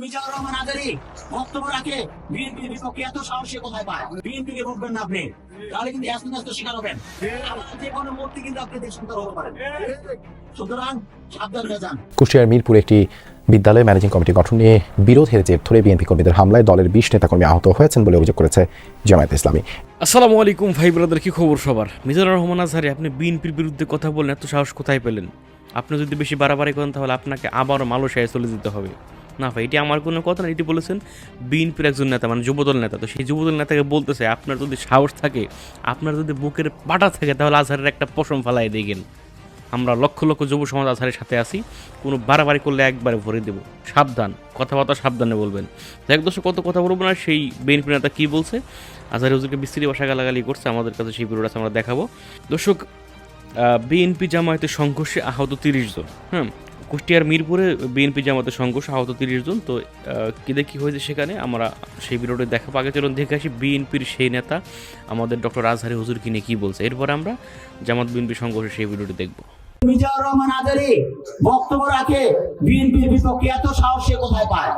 মিজানুর রহমান আজারি বক্তব্য রাখে বিএনপির বিপক্ষে এত সাহসী কোথায় পায়? বিএনপি কে না আপনি। তাহলে কিন্তু এত ন্যস্ত শিকার হবেন। আবার যে কোনো মুহূর্তে কিন্তু আপনি দেশান্তর হতে পারেন। সুতরাং সাবধান হয়ে যান। কুষ্টিয়ার মিরপুর একটি বিদ্যালয়ে ম্যানেজিং কমিটি গঠন নিয়ে বিরোধের জের ধরে বিএনপি কর্মীদের হামলায় দলের বিশ নেতাকর্মী আহত হয়েছেন বলে অভিযোগ করেছে জামায়াত ইসলামী। আসসালামু আলাইকুম ভাই ব্রাদার কি খবর সবার? মিজানুর রহমান আজহারি আপনি বিএনপির বিরুদ্ধে কথা বলেন এত সাহস কোথায় পেলেন? আপনি যদি বেশি বাড়াবাড়ি করেন তাহলে আপনাকে আবারও মালয়েশিয়ায় চলে যেতে হবে। না ভাই, এটি আমার কোনো কথা না, এটি বলেছেন বিএনপির একজন নেতা মানে যুবদল নেতা। তো সেই যুবদল নেতাকে বলতেছে, আপনার যদি সাহস থাকে, আপনার যদি বুকের পাটা থাকে, তাহলে আজহারের একটা পশম ফালাই দেখেন আমরা লক্ষ লক্ষ যুব সমাজ আজহারের সাথে আছি, কোনো বাড়াবাড়ি করলে একবারে ভরে দেব। সাবধান, কথাবার্তা সাবধানে বলবেন। এক দশক কত কথা বলব না, সেই বিএনপি নেতা কী বলছে? আজহারি হুজুরকে বিস্তৃতি ভাষা গালাগালি করছে, আমাদের কাছে সেই ভিডিওটা আমরা দেখাবো। দর্শক বিএনপি জামায়াতের সংঘর্ষে আহত তিরিশ জন হ্যাঁ কুষ্টিয়ার মিরপুরে বিএনপি জামাতের সংঘর্ষে আহত তিরিশ জন তো আহ, কি দেখি হয়েছে সেখানে? আমরা সেই ভিডিওটা দেখাবো আগে চলুন দেখে আসি বিএনপির সেই নেতা আমাদের ডক্টর আজহারি হুজুর কিনে কী বলছে। এরপর আমরা জামাত বিএনপি সংঘর্ষে সেই ভিডিওটি দেখব। মিজানুর রহমান আজারি বক্তব্য রাখে বিএনপির বিপক্ষে এত সাহসী কোথায় পায়?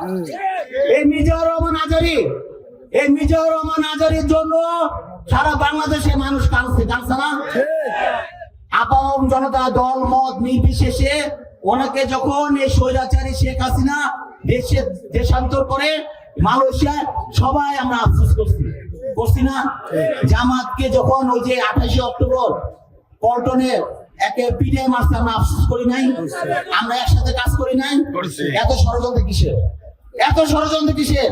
এই মিজানুর রহমান আজারি এই মিজানুর রহমান আজারির জন্য সারা বাংলাদেশে মানুষ কাঁদছে কাঁদছে না? আপাম জনতা দল মত নির্বিশেষে ওনাকে যখন এই স্বৈরাচারী শেখ হাসিনা দেশে দেশান্তর করে মালয়েশিয়ায় সবাই আমরা আফসোস করছি। করছি না? জামাতকে যখন ওই যে আঠাশে অক্টোবর পল্টনে একে পিঠে মারছে আমরা আফসোস করি নাই আমরা একসাথে কাজ করি নাই। এত ষড়যন্ত্র কিসের? এত ষড়যন্ত্র কিসের?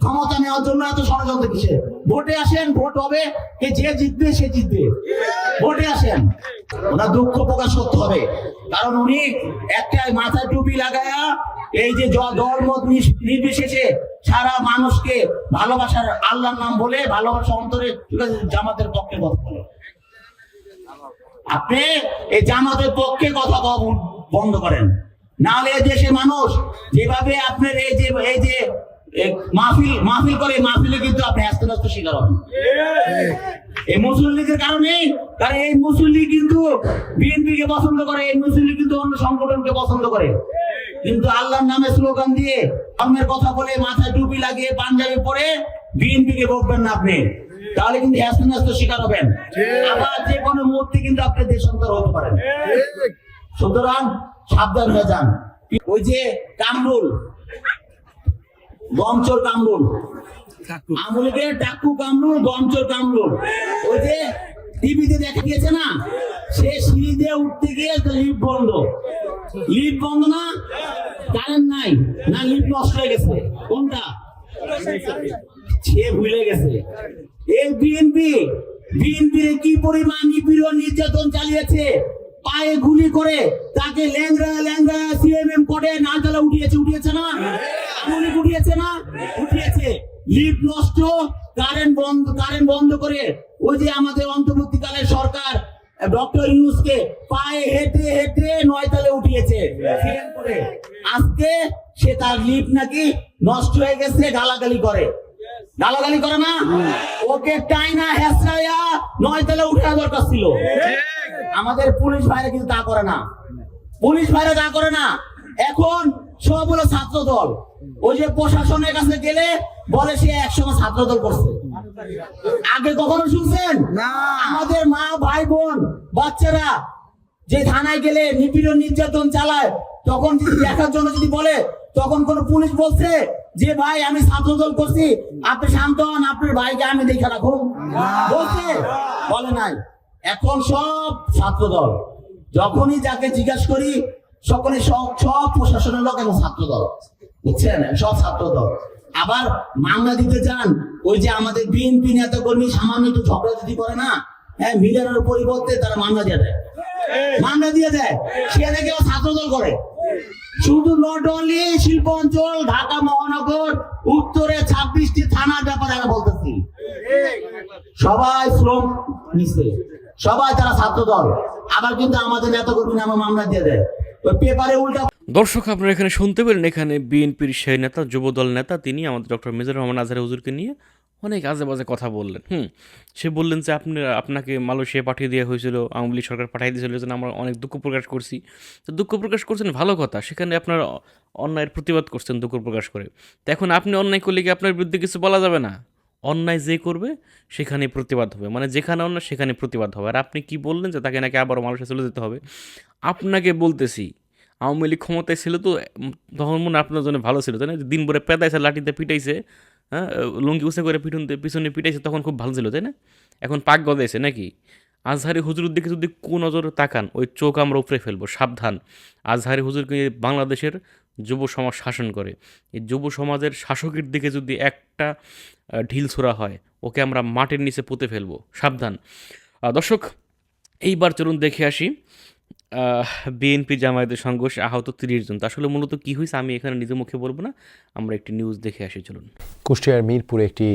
ক্ষমতা নেওয়ার জন্য এত ষড়যন্ত্র কিসে? ভোটে আসেন, ভোট হবে, কে যে জিতবে, সে জিতবে। ভোটে আসেন। ওনার দুঃখ প্রকাশ করতে হবে। কারণ উনি একটা মাথায় টুপি লাগায়া এই যে জ- দল মত নির্বিশেষে সারা মানুষকে ভালোবাসার আল্লাহর নাম বলে ভালোবাসা অন্তরে জামাতের পক্ষে কথা বলে। আপনি এই জামাতের পক্ষে কথা বন্ধ করেন। নাহলে দেশের মানুষ যেভাবে আপনার এই যে এই যে মাহফিল মাহফিল করে মাহফিলে কিন্তু আপনি শিকার হবেন। এই কারণে কারণ এই কিন্তু পছন্দ করে এই কিন্তু অন্য সংগঠনকে পছন্দ করে। কিন্তু আল্লাহর নামে স্লোগান দিয়ে ধর্মের কথা বলে মাথায় টুপি লাগিয়ে পাঞ্জাবি পরে বিএনপি কে ভোটবেন না আপনি। তাহলে কিন্তু আস্তে শিকার হবেন। আবার যে কোনো মুহূর্তে কিন্তু আপনি দেশান্তর হতে পারেন। সুতরাং সাবধান হয়ে যান। ওই যে কামরুল গমচোর কামরুল। আমলিকে টাকু কামরুল গমচোর কামরুল। ওই যে টিভিতে দেখা গিয়েছে না? সে সিঁড়ি দিয়ে উঠতে গিয়ে লিফট বন্ধ। লিফট বন্ধ না? কারেন্ট নাই। না লিফট নষ্ট হয়ে গেছে। কোনটা? সে ভুলে গেছে। এই বিএনপি বিএনপির কি পরিমাণ নিপীড়ন নির্যাতন চালিয়েছে? পায়ে গুলি করে তাকে ল্যাংরা ল্যাংরা সিএমএম করে নালতলা উঠিয়েছে উঠিয়েছে না? গুলি উঠিয়েছে না? উঠিয়েছে লিফট নষ্ট কারেন্ট বন্ধ কারেন্ট বন্ধ করে ওই যে আমাদের অন্তর্বর্তীকালের সরকার ডক্টর ইউনুসকে পায়ে হেঁটে হেঁটে নয়তালে উঠিয়েছে আজকে সে তার লিফট নাকি নষ্ট হয়ে গেছে গালাগালি করে। গালাগালি করে না? ওকে টাইনা হেসরাইয়া নয়তালে উঠে দরকার ছিল। আমাদের পুলিশ ভাইরা কিন্তু তা করে না। পুলিশ ভাইরা তা করে না। এখন সব হলো ছাত্র দল ওই যে প্রশাসনের কাছে গেলে বলে সে একসময় ছাত্র দল করছে। আগে কখনো শুনছেন? না। আমাদের মা ভাই বোন বাচ্চারা যে থানায় গেলে নিপীড়ন নির্যাতন চালায় তখন যদি দেখার জন্য যদি বলে তখন কোন পুলিশ বলছে যে ভাই আমি ছাত্র দল করছি। আপনি শান্ত হন আপনার ভাইকে আমি দেখে রাখুন। বলছে? বলে নাই। এখন সব ছাত্র দল যখনই যাকে জিজ্ঞাসা করি, সকলে সব সব প্রশাসনের লোক এবং ছাত্র দল বুঝছেন? সব ছাত্র দল আবার মামলা দিতে চান ওই যে আমাদের বিএনপি নেতা কর্মী সামান্য একটু ঝগড়া যদি করে না হ্যাঁ মিলানোর পরিবর্তে তারা মামলা দিয়ে দেয়। মামলা দিয়ে দেয়। সে নাকি আবার ছাত্র দল করে। শুধু নট অনলি শিল্প অঞ্চল, ঢাকা মহানগর, উত্তরে ছাব্বিশটি থানার ব্যাপারে আমি বলতেছি। সবাই শ্রম নিচ্ছে সবাই তারা ছাত্র দল আবার কিন্তু আমাদের নামে মামলা দিয়ে দেয়। দর্শক, আপনারা এখানে শুনতে পেলেন, এখানে বিএনপির সেই নেতা, যুবদল নেতা, তিনি আমাদের ডক্টর মেজর রহমান আজহারি হুজুরকে নিয়ে অনেক আজে বাজে কথা বললেন। হুম, সে বললেন যে, আপনি, আপনাকে মালয়েশিয়া পাঠিয়ে দেওয়া হয়েছিল, আওয়ামী লীগ সরকার পাঠিয়ে দিয়েছিল জন্য আমরা অনেক দুঃখ প্রকাশ করছি। তো দুঃখ প্রকাশ করছেন, ভালো কথা। সেখানে আপনার অন্যায়ের প্রতিবাদ করছেন দুঃখ প্রকাশ করে। তো এখন আপনি অন্যায় করলে কি আপনার বিরুদ্ধে কিছু বলা যাবে না? অন্যায় যে করবে সেখানে প্রতিবাদ হবে। মানে যেখানে অন্যায় সেখানে প্রতিবাদ হবে। আর আপনি কি বললেন যে তাকে নাকি আবারও মানুষে চলে যেতে হবে? আপনাকে বলতেছি, আওয়ামী লীগ ক্ষমতায় ছিল তো তখন মনে আপনার জন্য ভালো ছিল, তাই না? দিন ভরে পেদাইছে, লাঠিতে পিটাইছে হ্যাঁ? লুঙ্গি উঁচে করে পিছন পিছনে পিটাইছে, তখন খুব ভালো ছিল, তাই না? এখন পাক গদাইছে নাকি? আজহারি হুজুর দিকে যদি কু নজরে তাকান, ওই চোখ আমরা উপরে ফেলব, সাবধান। আজহারি হুজুরকে বাংলাদেশের যুব সমাজ শাসন করে। এই যুব সমাজের শাসকের দিকে যদি একটা ঢিল ছোড়া হয়, ওকে আমরা মাটির নিচে পুঁতে ফেলব। সাবধান। দর্শক, এইবার চলুন দেখে আসি। বিএনপি জামায়াতের সংঘর্ষে আহত তিরিশ জন। আসলে মূলত কী হয়েছে আমি এখানে নিজে মুখে বলব না। আমরা একটি নিউজ দেখে আসি, চলুন। কুষ্টিয়ার মিরপুরে একটি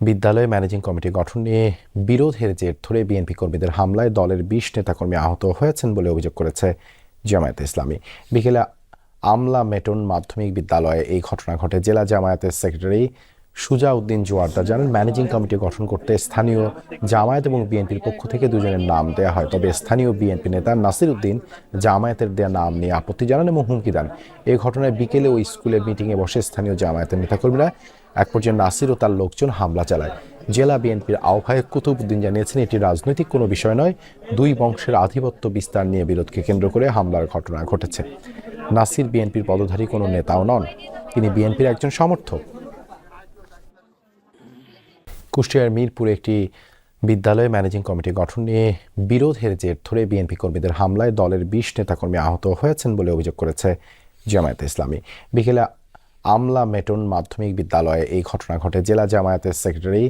বিদ্যালয় ম্যানেজিং কমিটি গঠন নিয়ে বিরোধের জের ধরে বিএনপি কর্মীদের হামলায় দলের বিশ নেতাকর্মী আহত হয়েছেন বলে অভিযোগ করেছে জামায়াতে ইসলামী। বিকেলে আমলা মেটন মাধ্যমিক বিদ্যালয়ে এই ঘটনা ঘটে। জেলা জামায়াতের সেক্রেটারি সুজা উদ্দিন জোয়ারদা জানান, ম্যানেজিং কমিটি গঠন করতে স্থানীয় জামায়াত এবং বিএনপির পক্ষ থেকে দুজনের নাম দেওয়া হয়। তবে স্থানীয় বিএনপি নেতা নাসির উদ্দিন জামায়াতের দেয়া নাম নিয়ে আপত্তি জানান এবং হুমকি দেন। এই ঘটনায় বিকেলে ওই স্কুলের মিটিংয়ে বসে স্থানীয় জামায়াতের নেতাকর্মীরা এক পর্যায়ে নাসির ও তার লোকজন হামলা চালায়। জেলা বিএনপির আহ্বায়ক কুতুবুদ্দিন জানিয়েছেন, এটি রাজনৈতিক কোনো বিষয় নয়, দুই বংশের আধিপত্য বিস্তার নিয়ে বিরোধকে কেন্দ্র করে হামলার ঘটনা ঘটেছে। নাসির বিএনপির পদধারী কোনো নেতাও নন, তিনি বিএনপির একজন সমর্থক। কুষ্টিয়ার মিরপুরে একটি বিদ্যালয় ম্যানেজিং কমিটি গঠন নিয়ে বিরোধের জের ধরে বিএনপি কর্মীদের হামলায় দলের বিশ নেতাকর্মী আহত হয়েছেন বলে অভিযোগ করেছে জামায়াতে ইসলামী। বিকেলে আমলা মেটন মাধ্যমিক বিদ্যালয়ে এই ঘটনা ঘটে। জেলা জামায়াতের সেক্রেটারি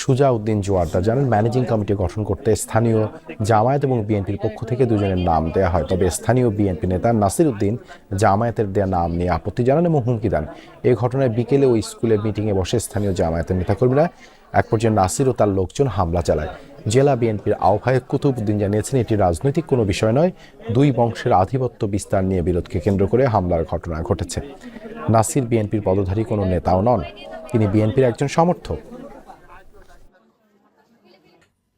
সুজা উদ্দিন জোয়ারদা জানান, ম্যানেজিং কমিটি গঠন করতে স্থানীয় জামায়াত এবং বিএনপির পক্ষ থেকে দুজনের নাম দেওয়া হয়। তবে স্থানীয় বিএনপি নেতা নাসির উদ্দিন জামায়াতের দেয়া নাম নিয়ে আপত্তি জানান এবং হুমকি দেন। এই ঘটনায় বিকেলে ওই স্কুলের মিটিংয়ে বসে স্থানীয় জামায়াতের নেতাকর্মীরা এক পর্যায়ে নাসির ও তার লোকজন হামলা চালায়। জেলা বিএনপির আহ্বায়ক কুতুবুদ্দিন জানিয়েছেন, এটি রাজনৈতিক কোনো বিষয় নয়, দুই বংশের আধিপত্য বিস্তার নিয়ে বিরোধকে কেন্দ্র করে হামলার ঘটনা ঘটেছে। নাসির বিএনপির পদধারী কোনো নেতাও নন। তিনি বিএনপির একজন সমর্থক।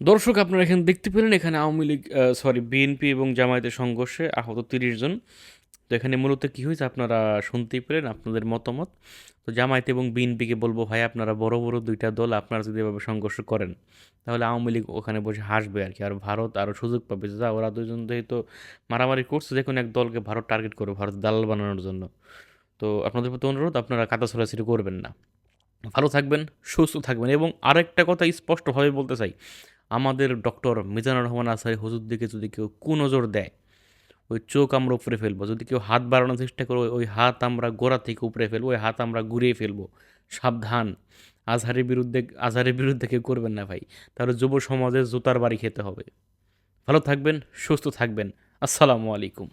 দর্শক, আপনারা এখানে দেখতে পেলেন, এখানে আওয়ামী লীগ সরি বিএনপি এবং জামায়াতের সংঘর্ষে আহত তিরিশ জন। তো এখানে মূলত কী হয়েছে আপনারা শুনতেই পেলেন, আপনাদের মতামত। তো জামায়াত এবং বিএনপিকে বলব, ভাই, আপনারা বড় বড় দুইটা দল, আপনারা যদি এভাবে সংঘর্ষ করেন, তাহলে আওয়ামী লীগ ওখানে বসে হাসবে আর কি আর ভারত আরও সুযোগ পাবে। যে, ওরা দুজন যেহেতু মারামারি করছে, যে কোনো এক দলকে ভারত টার্গেট করবে, ভারত দালাল বানানোর জন্য। তো আপনাদের প্রতি অনুরোধ, আপনারা কাদা ছড়াছড়ি করবেন না। ভালো থাকবেন, সুস্থ থাকবেন। এবং আরেকটা কথা স্পষ্টভাবে বলতে চাই আমাদের ডক্টর মিজানুর রহমান আসারি হজুর দিকে যদি কেউ কু নজর দেয়, ওই চোখ আমরা উপরে ফেলব। যদি কেউ হাত বাড়ানোর চেষ্টা করে, ওই হাত আমরা গোড়া থেকে উপরে ফেলব, ওই হাত আমরা ঘুরিয়ে ফেলব। সাবধান। আজহারের বিরুদ্ধে আজহারের বিরুদ্ধে কেউ করবেন না ভাই। তাহলে যুব সমাজের জুতার বাড়ি খেতে হবে। ভালো থাকবেন, সুস্থ থাকবেন। আসসালামু আলাইকুম।